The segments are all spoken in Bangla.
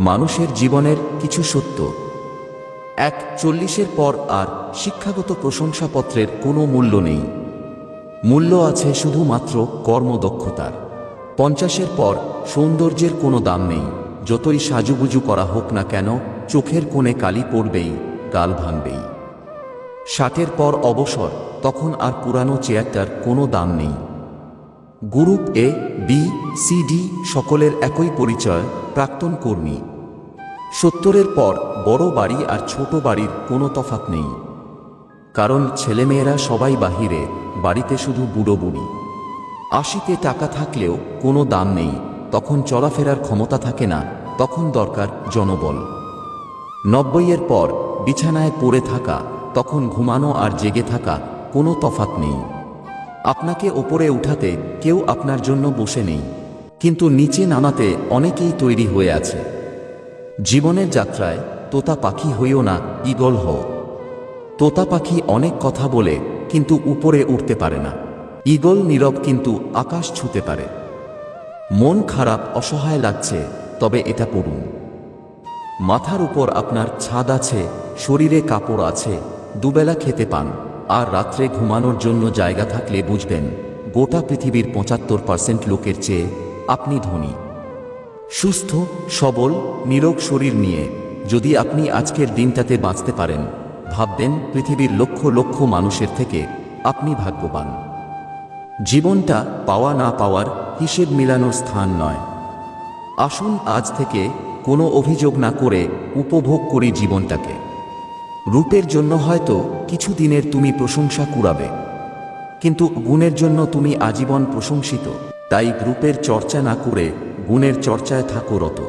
মানুষের জীবনের কিছু সত্য। এক চল্লিশের পর আর শিক্ষাগত প্রশংসাপত্রের কোনো মূল্য নেই। মূল্য আছে শুধুমাত্র কর্মদক্ষতার। পঞ্চাশের পর সৌন্দর্যের কোনো দাম নেই। যতই সাজুগুজু করা হোক না কেন, চোখের কোণে কালি পড়বেই, গাল ভাঙবেই। ষাটের পর অবসর, তখন আর পুরানো চেয়ারটার কোনো দাম নেই। Group A, B C D সকলের একই পরিচয়, প্রাক্তন কর্মী। সত্তরের পর বড় বাড়ি আর ছোট বাড়ির কোনো তফাত নেই। কারণ ছেলেমেয়েরা সবাই বাহিরে, বাড়িতে শুধু বুড়ো বুড়ি। আশিতে টাকা থাকলেও কোনো দাম নেই, তখন চলাফেরার ক্ষমতা থাকে না, তখন দরকার জনবল। নব্বইয়ের পর বিছানায় পড়ে থাকা, তখন ঘুমানো আর জেগে থাকা কোনো তফাত নেই। আপনাকে ওপরে উঠাতে কেউ আপনার জন্য বসে নেই। কিন্তু নিচে নামাতে অনেকেই তৈরি হয়ে আছে। জীবনের যাত্রায়, তোতা পাখি হইও না, ঈগল হও। তোতা পাখি অনেক কথা বলে, কিন্তু উপরে উঠতে পারে না। ঈগল নীরব কিন্তু আকাশ ছুতে পারে। মন খারাপ, অসহায় লাগছে, তবে এটা পড়ুন। মাথার উপর আপনার ছাদ আছে, শরীরে কাপড় আছে, দুবেলা খেতে পান। আর রাত্রে ঘুমানোর জন্য জায়গা থাকলে বুঝবেন, গোটা পৃথিবীর পঁচাত্তর পার্সেন্ট লোকের চেয়ে আপনি ধনী। সুস্থ, সবল, নিরোগ শরীর নিয়ে যদি আপনি আজকের দিনটাতে বাঁচতে পারেন, ভাববেন পৃথিবীর লক্ষ লক্ষ মানুষের থেকে আপনি ভাগ্যবান। জীবনটা পাওয়া না পাওয়ার হিসেব মিলানোর স্থান নয়। আসুন আজ থেকে কোনো অভিযোগ না করে উপভোগ করি জীবনটাকে। রূপের জন্য হয়তো কিছু দিনের তুমি প্রশংসা কুড়াবে। কিন্তু গুণের জন্য তুমি আজীবন প্রশংসিত। তাই রূপের চর্চা না করে গুণের চর্চায় থাকো রত।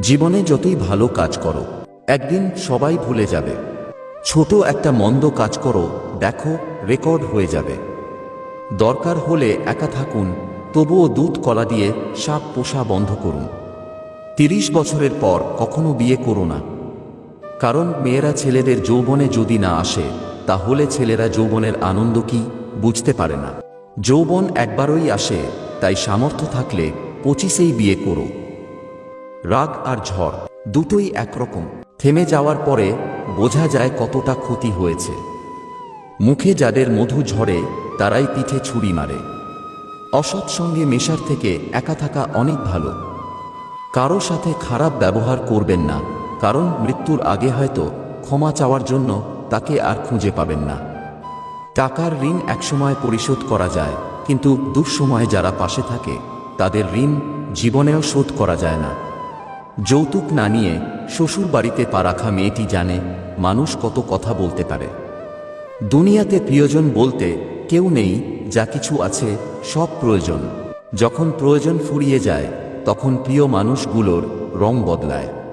জীবনে যতই ভালো কাজ করো, একদিন সবাই ভুলে যাবে। ছোট একটা মন্দ কাজ করো, দেখো রেকর্ড হয়ে যাবে। দরকার হলে একা থাকুন, তবুও দুধ কলা দিয়ে সাপ পোষা বন্ধ করুন। তিরিশ বছরের পর কখনো বিয়ে করো না। কারণ মেয়েরা ছেলেদের যৌবনে যদি না আসে, তাহলে ছেলেরা যৌবনের আনন্দ কি, বুঝতে পারে না। যৌবন একবারই আসে, তাই সামর্থ্য থাকলে পঁচিশেই বিয়ে করো। রাগ আর ঝড়, দুটোই একরকম। থেমে যাওয়ার পরে বোঝা যায় কতটা ক্ষতি হয়েছে। মুখে যাদের মধু ঝরে, তারাই পিঠে ছুরি মারে। অসৎ সঙ্গে মেশার থেকে একা থাকা অনেক ভালো। কারও সাথে খারাপ ব্যবহার করবেন না। কারণ মৃত্যুর আগে হয়তো ক্ষমা চাওয়ার জন্য তাকে আর খুঁজে পাবেন না। টাকার ঋণ একসময় পরিশোধ করা যায়, কিন্তু দুঃসময়ে যারা পাশে থাকে, তাদের ঋণ জীবনেও শোধ করা যায় না। যৌতুক না নিয়ে শ্বশুর বাড়িতে পা রাখা মেয়েটি জানে মানুষ কত কথা বলতে পারে। দুনিয়াতে প্রিয়জন বলতে কেউ নেই, যা কিছু আছে সব প্রয়োজন। যখন প্রয়োজন ফুরিয়ে যায়, তখন প্রিয় মানুষগুলোর রং বদলায়।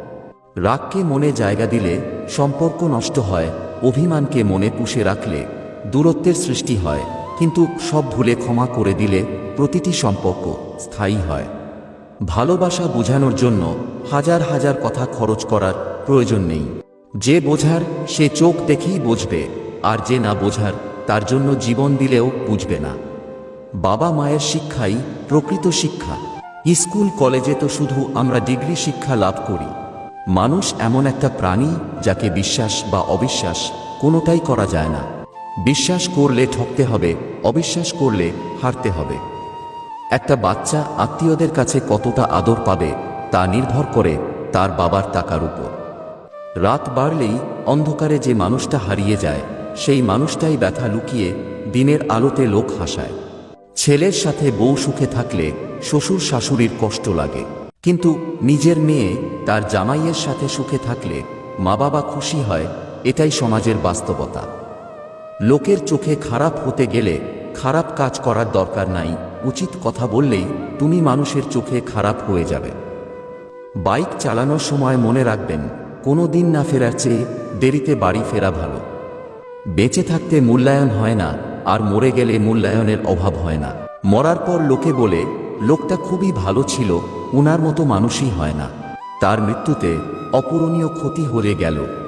রাগকে মনে জায়গা দিলে সম্পর্ক নষ্ট হয়, অভিমানকে মনে পুষে রাখলে দূরত্বের সৃষ্টি হয়, কিন্তু সব ভুলে ক্ষমা করে দিলে প্রতিটি সম্পর্ক স্থায়ী হয়। ভালোবাসা বোঝানোর জন্য হাজার হাজার কথা খরচ করার প্রয়োজন নেই। যে বোঝার, সে চোখ দেখেই বুঝবে, আর যে না বোঝার, তার জন্য জীবন দিলেও বুঝবে না। বাবা মায়ের শিক্ষাই প্রকৃত শিক্ষা। স্কুল, কলেজে তো শুধু আমরা ডিগ্রি শিক্ষা লাভ করি। মানুষ এমন একটা প্রাণী যাকে বিশ্বাস বা অবিশ্বাস কোনোটাই করা যায় না। বিশ্বাস করলে ঠকতে হবে, অবিশ্বাস করলে হারতে হবে। একটা বাচ্চা আত্মীয়দের কাছে কতটা আদর পাবে তা নির্ভর করে তার বাবার টাকার উপর। রাত বাড়লেই অন্ধকারে যে মানুষটা হারিয়ে যায়, সেই মানুষটাই ব্যথা লুকিয়ে দিনের আলোতে লোক হাসায়। ছেলের সাথে বউ সুখে থাকলে শ্বশুর শাশুড়ির কষ্ট লাগে। কিন্তু নিজের মেয়ে তার জামাইয়ের সাথে সুখে থাকলে মা বাবা খুশি হয়, এটাই সমাজের বাস্তবতা। লোকের চোখে খারাপ হতে গেলে খারাপ কাজ করার দরকার নাই, উচিত কথা বললেই তুমি মানুষের চোখে খারাপ হয়ে যাবে। বাইক চালানোর সময় মনে রাখবেন, কোনো দিন না ফেরার চেয়ে দেরিতে বাড়ি ফেরা ভালো। বেঁচে থাকতে মূল্যায়ন হয় না, আর মরে গেলে মূল্যায়নের অভাব হয় না। মরার পর লোকে বলে, লোকটা খুবই ভালো ছিল উনার মতো মানুষই হয় না। তার মৃত্যুতে অপূরণীয় ক্ষতি হয়ে গেল।